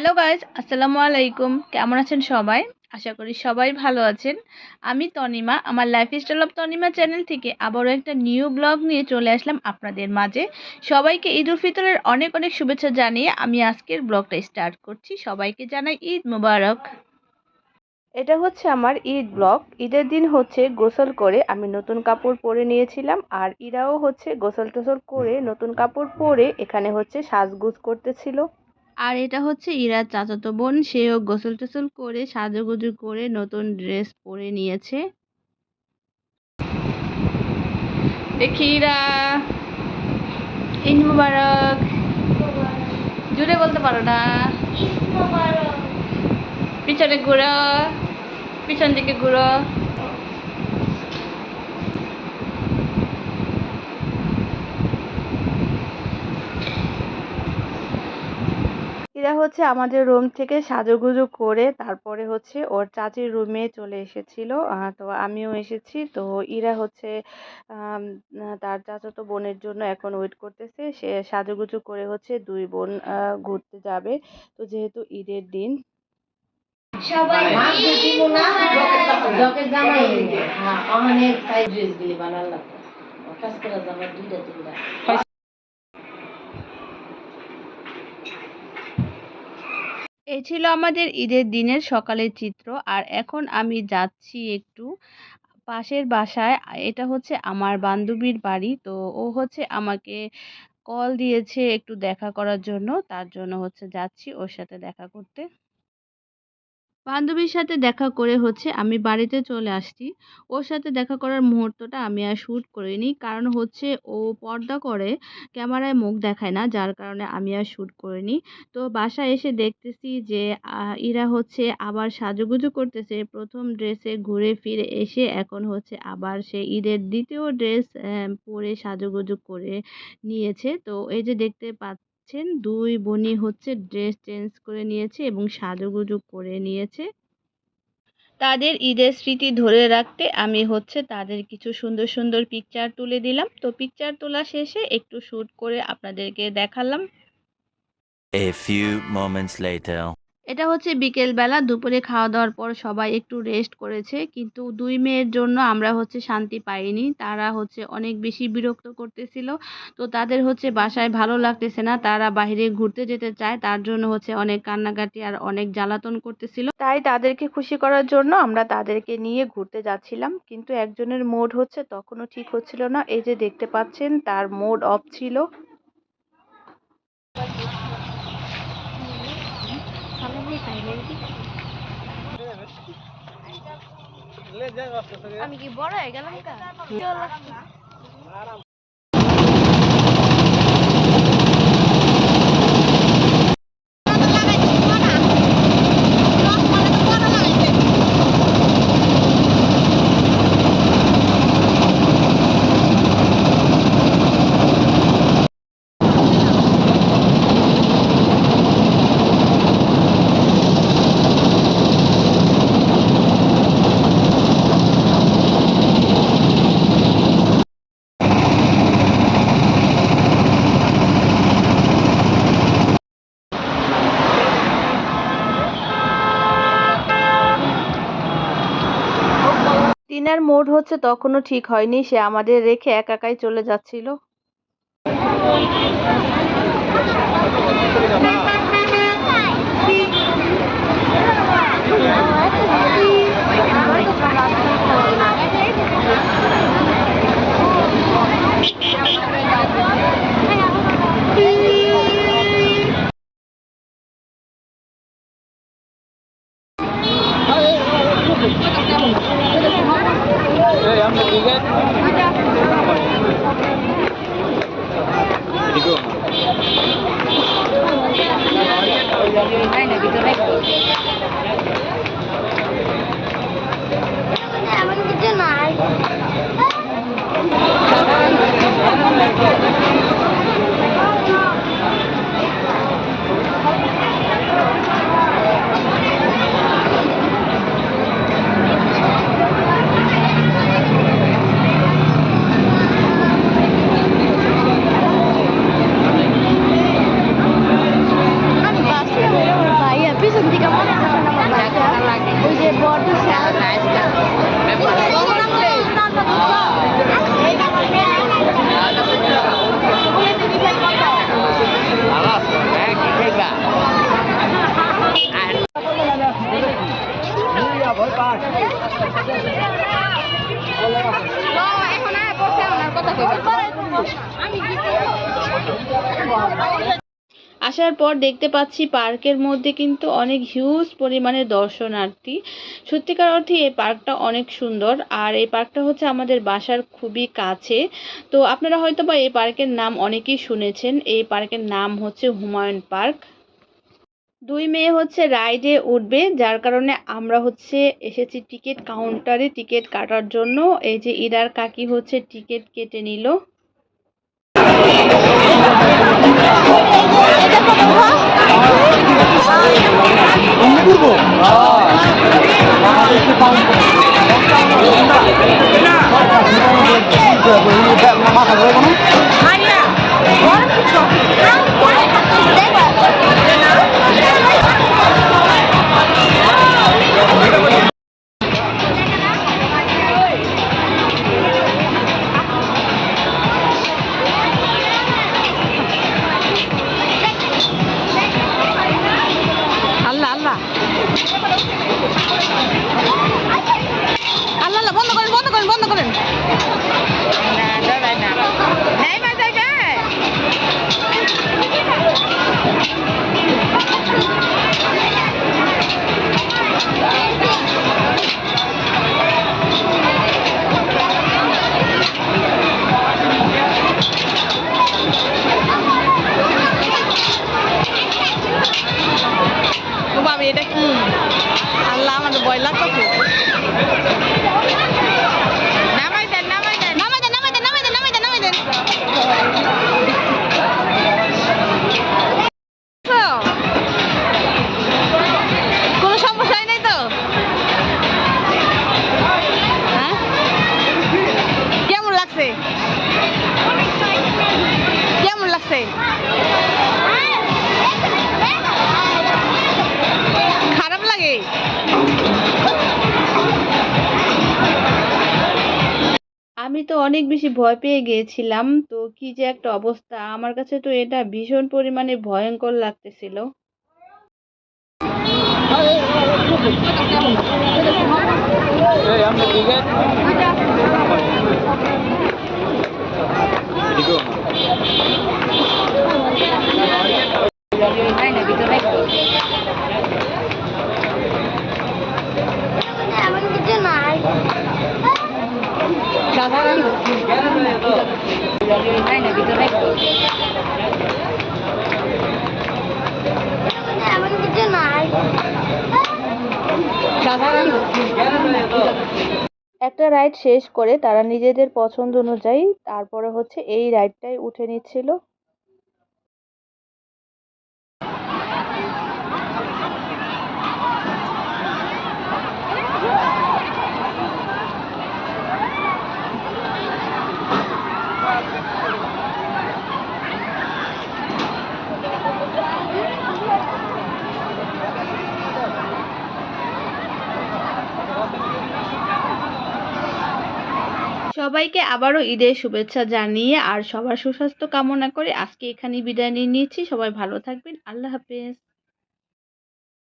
Hello guys আসসালামু আলাইকুম। কেমন আছেন সবাই? আশা করি সবাই ভালো আছেন। আমি তনিমা, আমার lifestyle of Tanima channel থেকে আবারও একটা নিউ ব্লগ নিয়ে চলে আসলাম আপনাদের মাঝে। সবাইকে ঈদ উল ফিতরের অনেক অনেক শুভেচ্ছা জানিয়ে আমি আজকের ব্লগটা স্টার্ট করছি। সবাইকে জানাই ঈদ মুবারক। এটা হচ্ছে আমার ঈদ ব্লগ ঈদের দিন হচ্ছে গোসল করে আমি নতুন কাপড় পরে নিয়েছিলাম আর ইরাও হচ্ছে গোসল টোসল করে নতুন কাপড় পরে এখানে হচ্ছে সাজগুজ করতেছিল। আর এটা হচ্ছে ইরার চাচাতো বোন সেও গোসল টোসল করে সাজুগুজু করে নতুন ড্রেস পরে নিয়েছে। দেখি ইরা। ঈদ মুবারক। জুড়ে বলতে পারো না। পিছনে ঘুরো। পিছন দিকে ঘুরো। এরা হচ্ছে আমাদের রুম থেকে সাজুগুজু করে তারপরে হচ্ছে ওর চাচির রুমে চলে এসেছিল। তো আমিও এসেছি। তো ইরা হচ্ছে তার চাচাতো বোনের জন্য এখন ওয়েট করতেছে। সে সাজুগুজু করে হচ্ছে দুই বোন ঘুরতে যাবে। তো যেহেতু ঈদের দিন। সবাই জকের জামাই। হ্যাঁ অনেক সাইজ ড্রেস গুলি কাজ করা জামা দুইটা তিনটা। এই ছিল আমাদের ঈদের দিনের সকালের চিত্র। আর এখন আমি যাচ্ছি একটু পাশের বাসায়। এটা হচ্ছে আমার বান্ধবীর বাড়ি, তো ও হচ্ছে আমাকে কল দিয়েছে একটু দেখা করার জন্য। তার জন্য হচ্ছে যাচ্ছি ওর সাথে দেখা করতে। বান্ধবীর সাথে দেখা করে হচ্ছে আমি বাড়িতে চলে আসছি। ওর সাথে দেখা করার মুহূর্তটা আমি আর শ্যুট করিনি। কারণ হচ্ছে ও পর্দা করে ক্যামেরায় মুখ দেখায় না, যার কারণে আমি আর শ্যুট করিনি। তো বাসায় এসে দেখতেছি যে ইরা হচ্ছে আবার সাজুগুজু করতেছে। প্রথম ড্রেসে ঘুরে ফিরে এসে এখন হচ্ছে আবার সে ঈদের দ্বিতীয় ড্রেস পরে সাজুগুজু করে নিয়েছে। তো এই যে দেখতে পাচ্ছেন। দুই বোনই হচ্ছে ড্রেস চেঞ্জ করে নিয়েছে এবং সাজুগুজু করে নিয়েছে। তাদের ঈদের স্মৃতি ধরে রাখতে আমি হচ্ছে তাদের কিছু সুন্দর সুন্দর পিকচার তুলে দিলাম। তো পিকচার তোলা শেষে একটু শ্যুট করে আপনাদেরকে দেখালাম। A few moments later. এটা হচ্ছে বিকেলবেলা, দুপুরে খাওয়া দাওয়ার পর সবাই একটু রেস্ট করেছে। কিন্তু দুই মেয়ের জন্য আমরা হচ্ছে শান্তি পাইনি। তারা হচ্ছে অনেক বেশি বিরক্ত করতেছিল। তো তাদের হচ্ছে বাসায় ভালো লাগতেছে না। তারা বাইরে ঘুরতে যেতে চায়। তার জন্য হচ্ছে অনেক কান্নাকাটি আর অনেক জ্বালাতন করতেছিল। তাই তাদেরকে খুশি করার জন্য আমরা তাদেরকে নিয়ে ঘুরতে যাচ্ছিলাম। কিন্তু একজনের মোড হচ্ছে তখনও ঠিক হচ্ছিল না। এই যে দেখতে পাচ্ছেন, তার মোড অফ ছিল। আমি কি বড় হয়ে গেলাম টিনার মোড হচ্ছে তখনও ঠিক হয়নি সে আমাদের রেখে একাকাই চলে যাচ্ছিল। আমার কিছু আসার পর দেখতে পাচ্ছি পার্কের মধ্যে কিন্তু অনেক হিউজ পরিমাণে দর্শনার্থী। সত্যিকার অর্থে এই পার্কটা অনেক সুন্দর, আর এই পার্কটা হচ্ছে আমাদের বাসার খুবই কাছে। তো আপনারা হয়তো বা এই পার্কের নাম অনেকেই শুনেছেন, এই পার্কের নাম হচ্ছে হুমায়ুন পার্ক। দুই মেয়ে হচ্ছে রাইডে উঠবে, যার কারণে আমরা হচ্ছে এসেছি টিকিট কাউন্টারে টিকিট কাটার জন্য। এই যে ইরার কাকি হচ্ছে টিকিট কেটে নিল। আমি তো অনেক বেশি ভয় পেয়ে গিয়েছিলাম, তো কি যে একটা অবস্থা। আমার কাছে তো এটা ভীষণ পরিমাণে ভয়ঙ্কর লাগতেছিল। এমন কিছু নাই এমন কিছু নাই একটা রাইড শেষ করে তারা নিজেদের পছন্দ অনুযায়ী তারপরে হচ্ছে এই রাইডটাই উঠে নিচ্ছিল। সবাইকে আবারও ঈদের শুভেচ্ছা জানিয়ে আর সবার সুস্বাস্থ্য কামনা করে আজকে এখানেই বিদায় নিয়ে নিচ্ছি। সবাই ভালো থাকবেন। আল্লাহ হাফেজ।